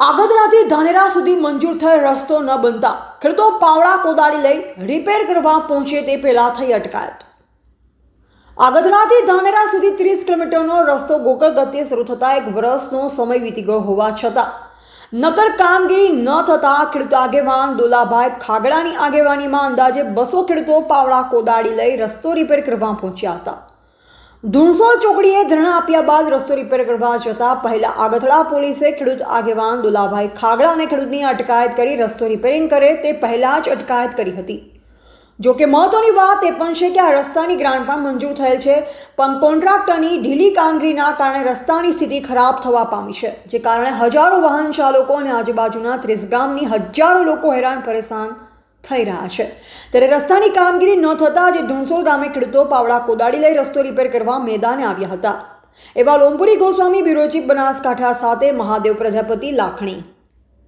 આગદરાથી ધાનેરા સુધી મંજૂર થયેલ રસ્તો ન બનતા ખેડૂતો પાવડા કોદાળી લઈ રિપેર કરવા પહોંચે તે પહેલાં થઈ અટકાયત. આગદરાથી ધાનેરા સુધી ત્રીસ કિલોમીટરનો રસ્તો ગોકળ ગતિએ શરૂ થતાં એક વર્ષનો સમય વીતી ગયો હોવા છતાં, નકર કામગીરી ન થતાં ખેડૂત આગેવાન દોલાભાઈ ખાગડાની આગેવાનીમાં અંદાજે બસો ખેડૂતો પાવડા કોદાળી લઈ રસ્તો રિપેર કરવા પહોંચ્યા હતા. ધૂણસોલ ચોકડીએ ધરણા આપ્યા બાદ રસ્તો રિપેર કરવા જતા પહેલા આગથડા પોલીસે ખેડૂત આગેવાન દુલાભાઈ ખાગડા અને ખેડૂતની અટકાયત કરી રસ્તો રિપેરિંગ કરે તે પહેલાં જ અટકાયત કરી હતી. જો કે મહત્વની વાત એ પણ છે કે આ રસ્તાની ગ્રાન્ટ પણ મંજૂર થયેલ છે. પણ કોન્ટ્રાક્ટરની ઢીલી કામગીરીના કારણે રસ્તાની સ્થિતિ ખરાબ થવા પામી છે, જે કારણે હજારો વાહન ચાલકો અને આજુબાજુના ત્રીસ ગામની હજારો લોકો હેરાન, પરેશાન થઈ રહ્યા છે. ત્યારે રસ્તાની કામગીરી ન થતાં આજે ધુણસોલ ગામે ખેડૂતો પાવડા કોદાળી લઈ રસ્તો રિપેર કરવા મેદાને આવ્યા હતા. એવા લોમપુરી ગોસ્વામી બ્યુરો ચીફ બનાસકાંઠા સાથે મહાદેવ પ્રજાપતિ લાખણી.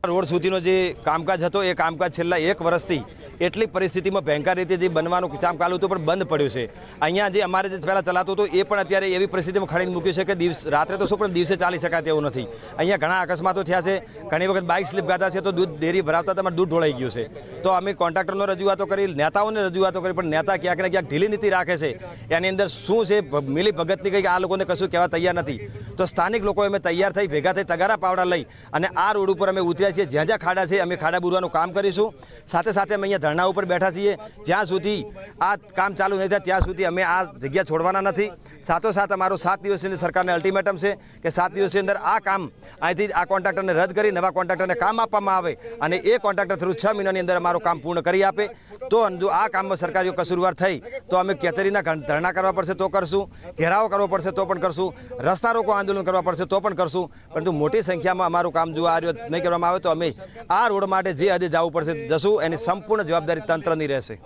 રોડ સુધીનો જે કામકાજ હતો, એ કામકાજ છેલ્લા એક વર્ષથી એટલી પરિસ્થિતિમાં ભયંકર રીતે જે બનવાનું કામ ચાલુ હતું, પણ બંધ પડ્યું છે. અહીંયા જે અમારે જે પહેલાં ચલાતું હતું, એ પણ અત્યારે એવી પરિસ્થિતિમાં ખડીને મૂક્યું છે કે દિવસ, રાત્રે તો શું, પણ દિવસે ચાલી શકાય તેવું નથી. અહીંયા ઘણા અકસ્માતો થયા છે. ઘણી વખત બાઇક સ્લીપ ગાતા છે, તો દૂધ ડેરી ભરાવતા તમારે દૂધ ઢોળાઈ ગયું છે. તો અમે કોન્ટ્રાક્ટરનો રજૂઆતો કરી, નેતાઓને રજૂઆતો કરી, પણ નેતા ક્યાંક ને ક્યાંક ઢીલી નીતિ રાખે છે. એની અંદર શું છે મિલી ભગતની કંઈક આ લોકોને કશું કહેવા તૈયાર નથી. તો સ્થાનિક લોકો અમે તૈયાર થઈ ભેગા થઈ તગારા પાવડા લઈ અને આ રોડ ઉપર અમે ઉતર્યા છીએ. જ્યાં જ્યાં ખાડા છે, અમે ખાડા બુરવાનું કામ કરીશું. સાથે સાથે અમે અહીંયા ધરણા ઉપર બેઠા છીએ. જ્યાં સુધી આ કામ ચાલુ નહીં થાય, ત્યાં સુધી અમે આ જગ્યા છોડવાના નથી. સાથોસાથ અમારો સાત દિવસની સરકારને અલ્ટિમેટમ છે કે સાત દિવસની અંદર આ કામ અહીંથી આ કોન્ટ્રાક્ટરને રદ કરી, નવા કોન્ટ્રાક્ટરને કામ આપવામાં આવે અને એ કોન્ટ્રાક્ટર થ્રુ છ મહિનાની અંદર અમારું કામ પૂર્ણ કરી આપે. તો જો આ કામમાં સરકારીઓ કસૂરવાર થઈ, તો અમે કચેરીના ધરણા કરવા પડશે તો કરશું, ઘેરાવો કરવો પડશે તો પણ કરશું. રસ્તા રોકો આંદોલન કરવા પડશે તો પણ કરશું. પરંતુ મોટી સંખ્યામાં અમારું કામ જો આ રીતે નહીં કરવામાં આવે તો અમે આ રોડ માટે જે હદે જવું પડશે જશું. એની સંપૂર્ણ જવાબદારી તંત્રની રહેશે.